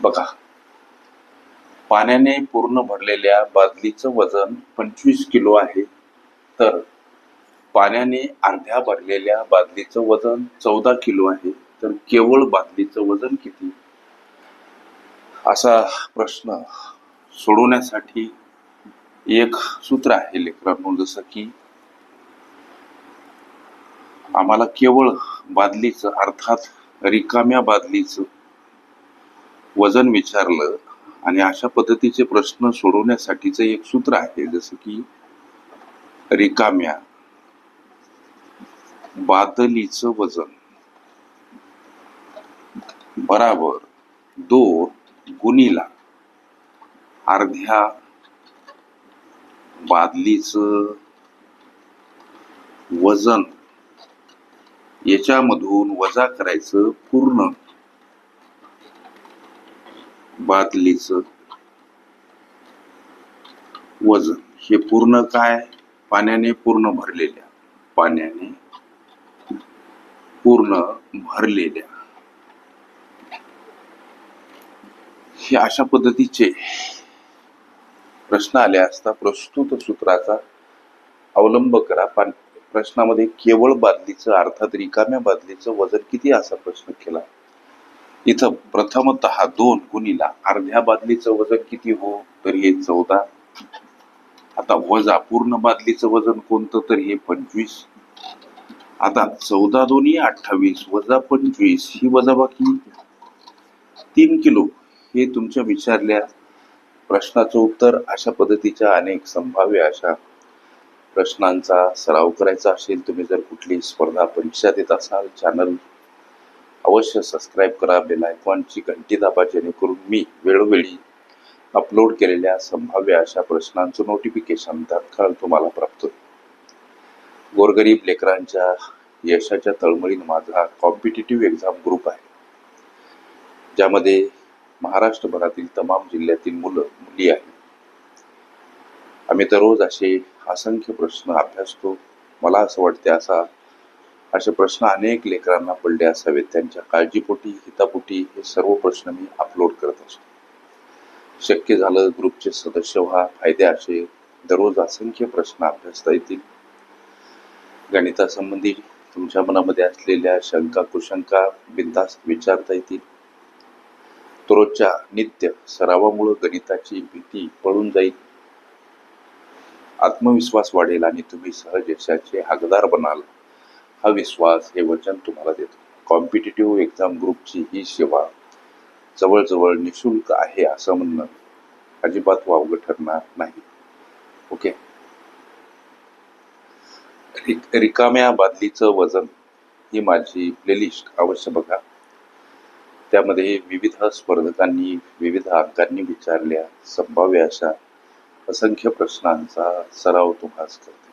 बघा. पाण्याने पूर्ण भरलेल्या बादलीचं वजन पंचवीस किलो आहे. तर पाण्याने अर्ध्या भरलेल्या बादलीचं वजन चौदा किलो आहे. तर केवळ बादलीचं वजन किती? असा प्रश्न सोडवण्यासाठी एक सूत्र आहे लेकरांनो जसं की आम्हाला केवळ बादलीचं अर्थात रिकाम्या बादलीचं वजन विचारलं आणि अशा पद्धतीचे प्रश्न सोडवण्यासाठीचं एक सूत्र आहे जसं की रिकाम्या बादलीचं वजन. बराबर दोन गुणीला अर्ध्या बादलीचं वजन याच्यामधून वजा करायचं पूर्ण बादलीचं वजन. हे पूर्ण काय? पाण्याने पूर्ण भरलेल्या पाण्याने पूर्ण भरलेल्या. हे अशा पद्धतीचे प्रश्न आले असता प्रस्तुत सूत्राचा अवलंब करा. पण प्रश्नामध्ये केवळ बादलीचं अर्थात रिकाम्या बादलीचं वजन किती असा प्रश्न केला? इथं प्रथमत दोन गुणीला अर्ध्या बादलीचं वजन किती हो तर हे चौदा. आता वजा पूर्ण बादलीचं वजन कोणतं तर हे पंचवीस. आता चौदा दोन्ही अठ्ठावीस वजा पंचवीस ही वजाबाकी तीन किलो हे तुमच्या विचारल्या प्रश्नाचं उत्तर अशा पद्धतीच्या अनेक संभाव्य अशा प्रश्नांचा सराव करायचा असेल तुम्ही जर कुठली स्पर्धा परीक्षा देत असाल चॅनल अवश्य सबस्क्राईब करा बेल आयकॉनची घंटी दाबा जेणेकरून मी वेळोवेळी अपलोड केलेल्या संभाव्य अशा प्रश्नांचं नोटिफिकेशन तात्काळ तुम्हाला प्राप्त होईल. गोरगरीब लेकरांच्या यशाच्या तळमळीत माझा कॉम्पिटेटिव्ह एक्झाम ग्रुप आहे. ज्यामध्ये महाराष्ट्रभरातील तमाम जिल्ह्यातील मुलं मुली आहेत. आम्ही दररोज असे असंख्य प्रश्न अभ्यासतो. मला असं वाटते असा असे प्रश्न अनेक लेकरांना पडले असावेत. त्यांच्या काळजीपोटी हितापोटी हे सर्व प्रश्न मी अपलोड करत असतो. शक्य झालं ग्रुपचे सदस्य व्हा फायदे असे दररोज असंख्य प्रश्न अभ्यासता येतील. गणितासंबंधी तुमच्या मनामध्ये असलेल्या शंका कुशंका बिंदास्त विचारता येतील. रोजच्या नित्य सरावामुळे गणिताची भीती पळून जाईल. आत्मविश्वास वाढेल आणि तुम्ही सहज यशाचे हकदार बनाल. हा विश्वास हे वचन तुम्हाला देतो. कॉम्पिटेटिव्ह एक्झाम ग्रुपची ही सेवा जवळजवळ निशुल्क आहे असं म्हणणं अजिबात वावगं ठरणार नाही. ओके? रिक- रिकाम्या बादलीचं वजन ही माझी प्लेलिस्ट अवश्य बघा. त्यामध्ये विविध स्पर्धकांनी विविध अंकांनी विचारल्या संभाव्य अशा असंख्य प्रश्नांचा सराव तुम्हाला करते